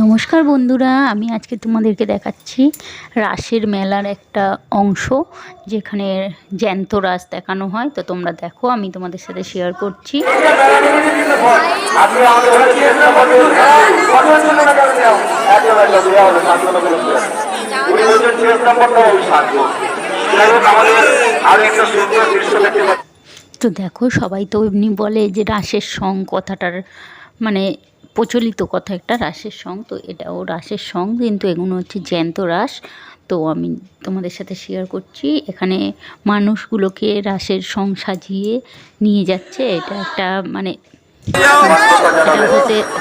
নমস্কার বন্ধুরা, আমি আজকে তোমাদেরকে দেখাচ্ছি রাসের মেলার একটা অংশ, যেখানে জ্যান্ত রাস দেখানো হয়। তো তোমরা দেখো, আমি তোমাদের সাথে শেয়ার করছি। তো দেখো, সবাই তো এমনি বলে যে রাসের সং কথাটার মানে প্রচলিত কথা, একটা রাসের সং তো এটাও রাসের সং কিন্তু এগুলো হচ্ছে জ্যান্ত রাস। তো আমি তোমাদের সাথে শেয়ার করছি। এখানে মানুষগুলোকে রাসের সং সাজিয়ে নিয়ে যাচ্ছে। এটা একটা মানে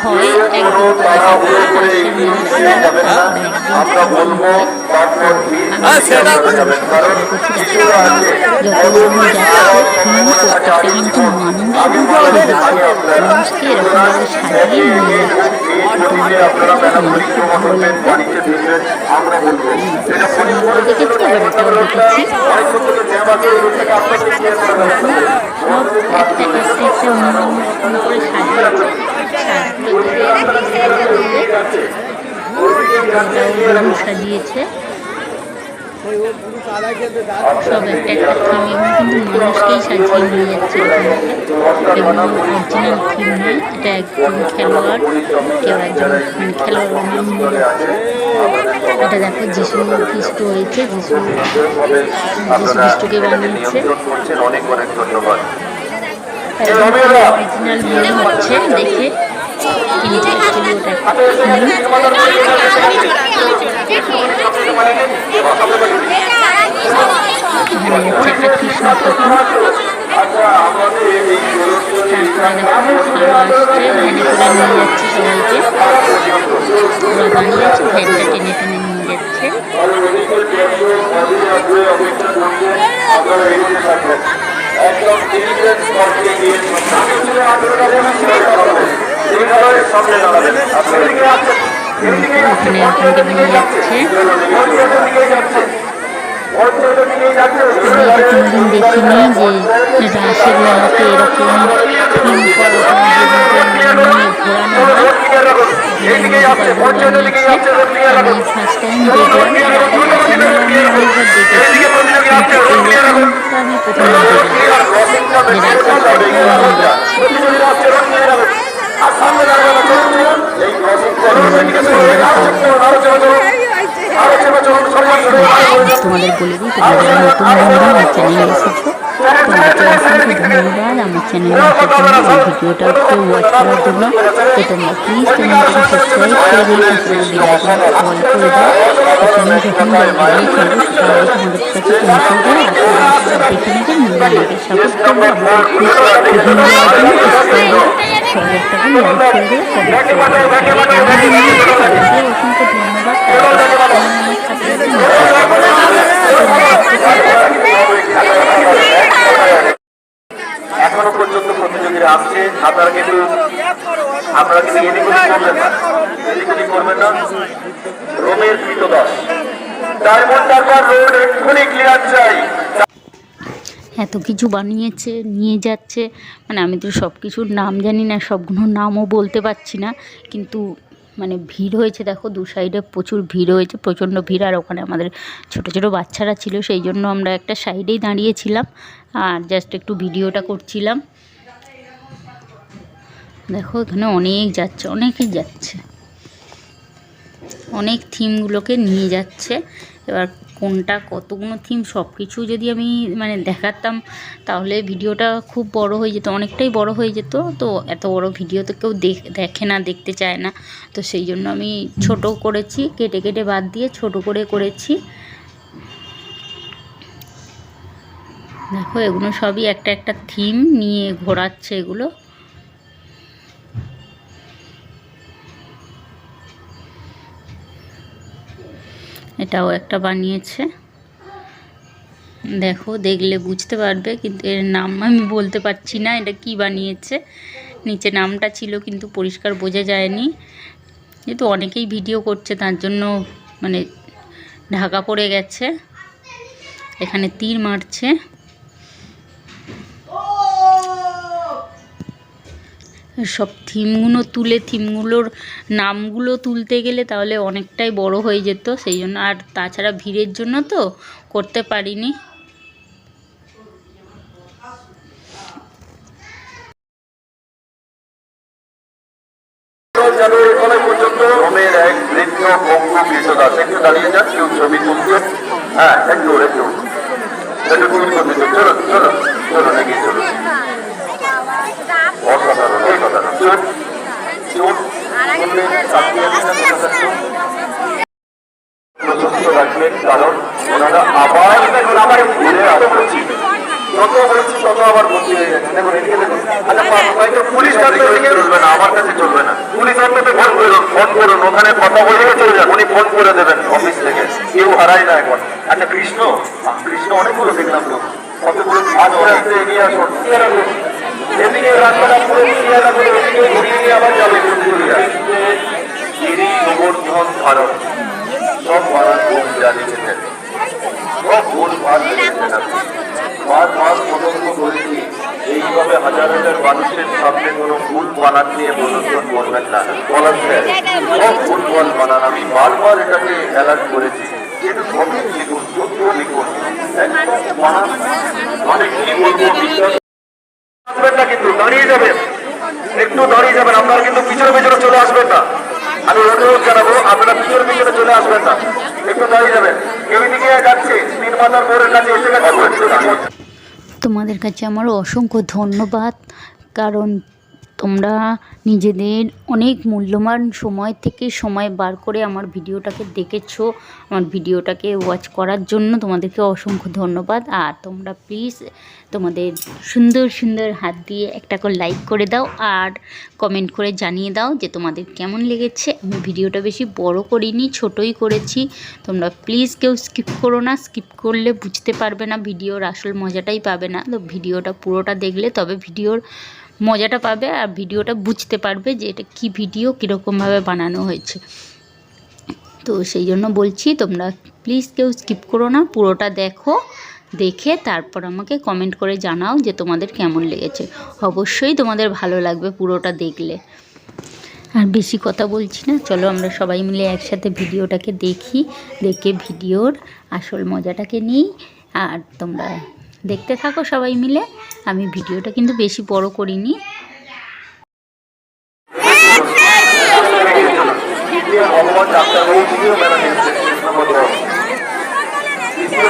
হয় একদিন যতগুলো এটাও দেখেছি একটা একটা একটা সাজিয়েছে সাজিয়েছে সব একটা একটা থিম কিন্তু মানুষকেই সাজিয়ে নিয়ে যাচ্ছে এগুলো অরিজিনাল থিম নয় এটা একজন খেলোয়াড়। কেউ একজন মানে খেলোয়াড় এটা দেখো যিশু খ্রিস্ট হয়েছে যিশু যিশু খ্রিস্টকে বানিয়েছে। অরিজিনাল মনে হচ্ছে দেখে কিন্তু অ্যাকচুয়ালি ওটা এখানে ওখানে ওখানকে নিয়ে যাচ্ছে কোনোদিন দেখিনি যে রাসের মেলাতে এরকম ফার্স্ট টাইম দেখলাম তোমাদের বলে দিই, তোমরা যারা নতুন বন্ধু আমার চ্যানেলে এসেছ তোমাদেরকে অসংখ্য ধন্যবাদ। আমার চ্যানেলে আসার জন্য এই ভিডিওটাকে ওয়াচ করার জন্য। তো তোমরা প্লিজ চ্যানেলটাকে সাবস্ক্রাইব করে পাশে বেল করে দাও। আমি যখন ভিডিও ছাড়বো তাহলে তোমাদের কাছে পৌঁছে আর দেখে নেবে। আমাকে সাপোর্ট করবে লাইক করে অসংখ্য ধন্যবাদ এখনও পর্যন্ত প্রতিযোগীরা আসছে আপনারা কিন্তু আপনারা কিন্তু এদিক করবেন না এদিক করবেন না রোমের কৃতদাস ডায়মন্ড হারবার রোড এক্ষুনি ক্লিয়ার চাই এত কিছু বানিয়েছে, নিয়ে যাচ্ছে। মানে আমি তো সব কিছুর নাম জানি না, সবগুলোর নামও বলতে পারছি না। কিন্তু মানে ভিড় হয়েছে, দেখো দু সাইডে প্রচুর ভিড় হয়েছে, প্রচণ্ড ভিড়। আর ওখানে আমাদের ছোট ছোট বাচ্চারা ছিল, সেই জন্য আমরা একটা সাইডেই দাঁড়িয়েছিলাম। আর জাস্ট একটু ভিডিওটা করছিলাম। দেখো এখানে অনেক যাচ্ছে, অনেকেই যাচ্ছে। অনেক থিমগুলোকে নিয়ে যাচ্ছে। এবার কোনটা কতগুলো থিম সব কিছু যদি আমি মানে দেখাতাম, তাহলে ভিডিওটা খুব বড় হয়ে যেত, অনেকটাই বড় হয়ে যেত। তো এত বড় ভিডিও তো কেউ দেখ না, দেখতে চায় না। তো সেই জন্য আমি ছোট করেছি, কেটে কেটে বাদ দিয়ে ছোট করে করেছি। দেখো, এগুলো সবই একটা একটা থিম নিয়ে ঘোরাচ্ছে এগুলো। এটাও একটা বানিয়েছে। দেখো, দেখলে বুঝতে পারবে, কিন্তু এর নাম আমি বলতে পারছি না, এটা কি বানিয়েছে। নিচে নামটা ছিল, কিন্তু পরিষ্কার বোঝা যায়নি। যেহেতু অনেকেই ভিডিও করছে, তার জন্য মানে ঢাকা পড়ে গেছে। এখানে তীর মারছে। সব থিমগুলো তুলে, থিমগুলোর নামগুলো তুলতে গেলে তাহলে অনেকটাই বড় হয়ে যেত, সেই জন্য। আর তাছাড়া ভিড়ের জন্য তো করতে পারিনি। দাঁড়িয়ে যান কেউ ছবি তুলছে হ্যাঁ একটু একটু। চলো চলো চলো নাকি চলো অসাধারণ অসাধারণ চুপ চুপ বললেন তাকিয়ে আছেন না কোথা থেকে? প্রশস্ত রাখবেন কারণ ওনারা আবার আবার ঘুরে আসছে যত বলছি তত আবার বদলি হয়ে যাচ্ছে দেখুন এদিকে দেখুন আচ্ছা হয়তো পুলিশ চলবে না আমার কাছে চলবে না। পুলিশ আপনাকে ফোন করুন ফোন করুন ওখানে কথা বলে চলে যান উনি ফোন করে দেবেন অফিস থেকে। কেউ হারায় না এখন। আচ্ছা কৃষ্ণ? কৃষ্ণ অনেকগুলো দেখলাম তো কতগুলো আস্তে আস্তে এগিয়ে আসুন। এদিকে রাস্তাটা পুরো ক্লিয়ার করে এদিকে ঘুরিয়ে নিয়ে আবার যাবে। গিরি গোবর্ধন ভারত। সব ভারত খুব জানিয়েছেন সব ভুল ভালো পাঁচ মাস পর্যন্ত বলেছি এইভাবে হাজার হাজার মানুষের সামনে কোনো ভুল বানান নিয়ে প্রদর্শন করবেন না। বলার স্যার ভুল বানান আমি বারবার এটাকে অ্যালার্ট করেছি। একটু দাঁড়িয়ে কিন্তু পিছনে চলে আমি জানাব চলে আসবেন না। একটু দাঁড়িয়ে যাবেন। কেউ দিকে যাচ্ছে, তিন মাথার কাছে এসে গেছে। তোমাদের কাছে আমার অসংখ্য ধন্যবাদ কারণ তোমরা নিজেদের অনেক মূল্যবান সময় থেকে সময় বার করে আমার ভিডিওটাকে দেখেছ, আমার ভিডিওটাকে ওয়াচ করার জন্য তোমাদেরকে অসংখ্য ধন্যবাদ। আর তোমরা প্লিজ তোমাদের সুন্দর সুন্দর হাত দিয়ে একটা করে লাইক করে দাও আর কমেন্ট করে জানিয়ে দাও যে তোমাদের কেমন লেগেছে। আমি ভিডিওটা বেশি বড় করিনি, ছোটই করেছি। তোমরা প্লিজ কেউ স্কিপ করো না স্কিপ করলে বুঝতে পারবে না ভিডিওর আসল মজাটাই পাবে না। তো ভিডিওটা পুরোটা দেখলে তবে ভিডিওর মজাটা পাবে আর ভিডিওটা বুঝতে পারবে যে এটা কী ভিডিও কীরকমভাবে বানানো হয়েছে। তো সেই জন্য বলছি, তোমরা প্লিজ কেউ স্কিপ করো না, পুরোটা দেখো, দেখে তারপর আমাকে কমেন্ট করে জানাও যে তোমাদের কেমন লেগেছে। অবশ্যই তোমাদের ভালো লাগবে পুরোটা দেখলে। আর বেশি কথা বলছি না, চলো আমরা সবাই মিলে একসাথে ভিডিওটাকে দেখি, দেখে ভিডিওর আসল মজাটাকে নিই, আর তোমরা দেখতে থাকো সবাই মিলে। আমি ভিডিওটা কিন্তু বেশি বড় করিনি।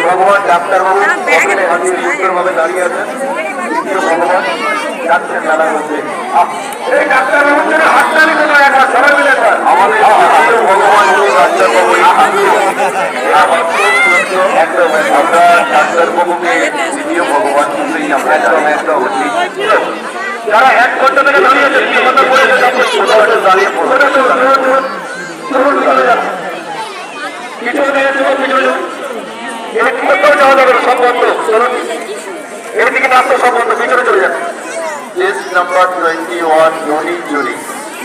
ভগবান ডাক্তারবাবু মেলা ভগবান সুন্দরভাবে দাঁড়িয়ে আছেন ভগবান যাচ্ছেন মেলার মধ্যে আহ, এই ডাক্তারবাবুর জন্য হাততালি দেবো একবার, সবাই মিলে একবার। আমাদের দ্বিতীয় ভগবান হলো ডাক্তারবাবু এই দ্বিতীয়। আমার খুব সত্য, একদম আমরা ডাক্তারবাবুকে দ্বিতীয় ভগবান হিসেবেই আমরা একদম একদম ঠিক আছে? যারা এক ঘণ্টা থেকে দাঁড়িয়ে আছে তিন ঘণ্টা পরে এসে তারপর ছোট ছোট দাঁড়িয়ে পড়বে চলুন চলে যান পিছনে চলুন পিছনে কোথাও যাওয়া যাবে না সব বন্ধ চলুন এদিকে রাস্তা সব বন্ধ পিছনে চলে যান কেস নাম্বার টোয়েন্টি ওয়ান ধনী চুরি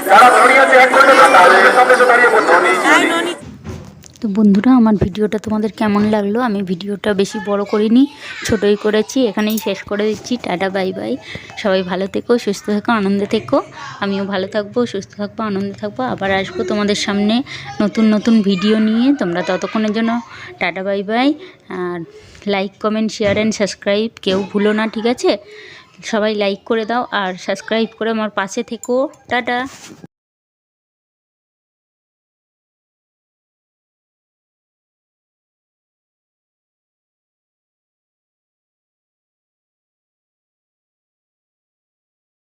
যারা দাঁড়িয়ে আছে এক ঘণ্টা তাদের সঙ্গে দাঁড়িয়ে পড়ছে ধনী চুরি তো বন্ধুরা, আমার ভিডিওটা তোমাদের কেমন লাগল? আমি ভিডিওটা বেশি বড় করিনি, ছোটই করেছি। এখানেই শেষ করে দিচ্ছি। Tata, bye bye. সবাই ভালো থেকো, সুস্থ থেকো, আনন্দে থেকো। আমিও ভালো থাকব, সুস্থ থাকব, আনন্দে থাকব। আবার আসব তোমাদের সামনে নতুন নতুন ভিডিও নিয়ে। তোমরা ততক্ষণের জন্য tata, bye bye. R like, comment, share and subscribe কেউ ভুলো না, ঠিক আছে? সবাই লাইক করে দাও আর সাবস্ক্রাইব করে আমার পাশে থেকো। টাটা।